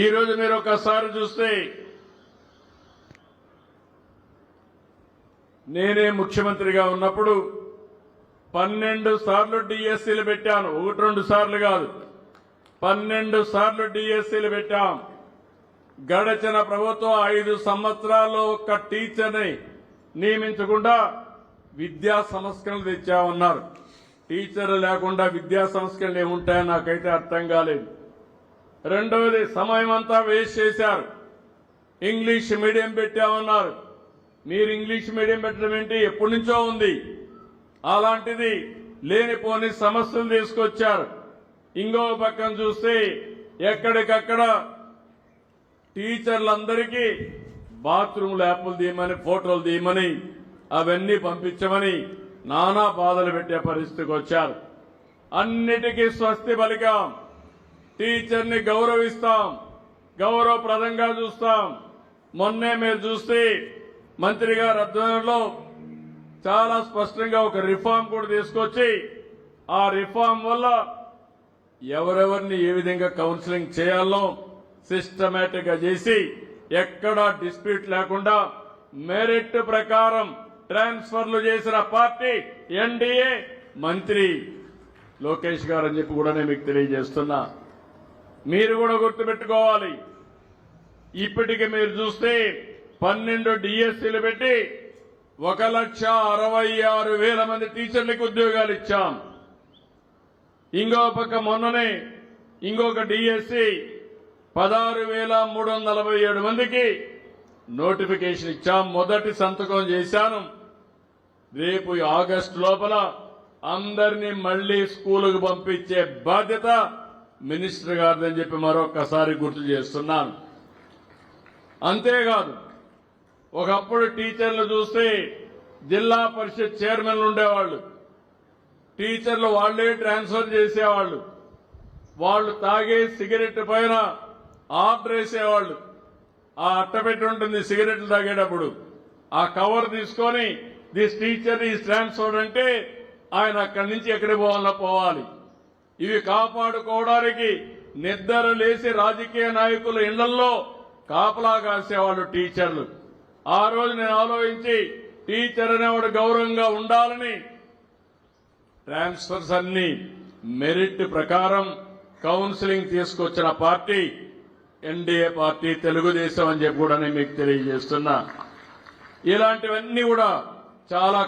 ఈరోజు మీరు ఒకసారి చూస్తే నేనే ముఖ్యమంత్రిగా ఉన్నప్పుడు పన్నెండు సార్లు డిఎస్సీలు పెట్టాను. ఒకటి రెండు సార్లు కాదు. పన్నెండు సార్లు డిఎస్సీలు పెట్టాం. గడచిన ప్రభుత్వం ఐదు సంవత్సరాల్లో ఒక్క టీచర్ని నియమించకుండా విద్యా సంస్కరణలు తెచ్చామన్నారు. టీచర్లు లేకుండా విద్యా సంస్కరణలు ఏముంటాయో నాకైతే అర్థం కాలేదు. రెండవది సమయం అంతా వేస్ట్ చేశారు. ఇంగ్లీష్ మీడియం పెట్టామన్నారు. మీరు ఇంగ్లీష్ మీడియం పెట్టడం ఏంటి? ఎప్పటి నుంచో ఉంది. అలాంటిది లేనిపోని సమస్యలు తీసుకొచ్చారు. ఇంకో పక్కన చూస్తే ఎక్కడికక్కడ టీచర్లందరికీ బాత్రూమ్ ల్యాప్లు తీయమని ఫోటోలు తీయమని అవన్నీ పంపించమని నానా బాధలు పెట్టే పరిస్థితికి వచ్చారు. అన్నిటికీ స్వస్తి పలికాం టీచర్ని గౌరవిస్తాం గౌరవప్రదంగా చూస్తాం. మొన్నే మీరు చూస్తే మంత్రి గారి ఆధ్వర్యంలో చాలా స్పష్టంగా ఒక రిఫార్మ్ కూడా తీసుకొచ్చి ఆ రిఫార్మ్ వల్ల ఎవరెవరిని ఏ విధంగా కౌన్సిలింగ్ చేయాలో సిస్టమేటిక్గా చేసి ఎక్కడా డిస్ప్యూట్ లేకుండా మెరిట్ ప్రకారం ట్రాన్స్ఫర్లు చేసిన పార్టీ ఎన్డీఏ మంత్రి లోకేష్ గారు అని చెప్పి కూడా నేను మీకు తెలియజేస్తున్నా. మీరు కూడా గుర్తుపెట్టుకోవాలి. ఇప్పటికి మీరు చూస్తే పన్నెండు డిఎస్సీలు పెట్టి ఒక లక్ష అరవై ఆరు వేల మంది టీచర్లకు ఉద్యోగాలు ఇచ్చాం. ఇంకో పక్క మొన్ననే ఇంకొక డిఎస్సి పదహారు వేల మూడు వందల నలభై ఏడు మందికి నోటిఫికేషన్ ఇచ్చాం. మొదటి సంతకం చేశాను. రేపు ఆగస్టు లోపల అందరినీ మళ్ళీ స్కూలుకు పంపించే బాధ్యత మినిస్టర్ గారిదని చెప్పి మరొకసారి గుర్తు చేస్తున్నాను. అంతేకాదు ఒకప్పుడు టీచర్లు చూస్తే జిల్లా పరిషత్ చైర్మన్లు ఉండేవాళ్ళు. టీచర్లు వాళ్ళే ట్రాన్స్ఫర్ చేసేవాళ్ళు. వాళ్ళు తాగే సిగరెట్ పైన ఆర్డర్ వేసేవాళ్ళు. ఆ అట్టపెట్టి ఉంటుంది సిగరెట్లు తాగేటప్పుడు. ఆ కవర్ తీసుకొని దిస్ టీచర్ ఈజ్ ట్రాన్స్ఫర్ అంటే ఆయన అక్కడి నుంచి ఎక్కడికి పోవాలన్నా పోవాలి. ఇవి కాపాడుకోవడానికి నిద్ర లేసి రాజకీయ నాయకులు ఇళ్ళలో కాపలా కాసేవాళ్ళు టీచర్లు. ఆ రోజు నేను ఆలోచించి టీచర్ అనేవాడు గౌరవంగా ఉండాలని ట్రాన్స్ఫర్స్ అన్ని మెరిట్ ప్రకారం కౌన్సిలింగ్ తీసుకొచ్చిన పార్టీ ఎన్డీఏ పార్టీ తెలుగుదేశం అని చెప్పి కూడా నేను మీకు తెలియజేస్తున్నా. ఇలాంటివన్నీ కూడా చాలా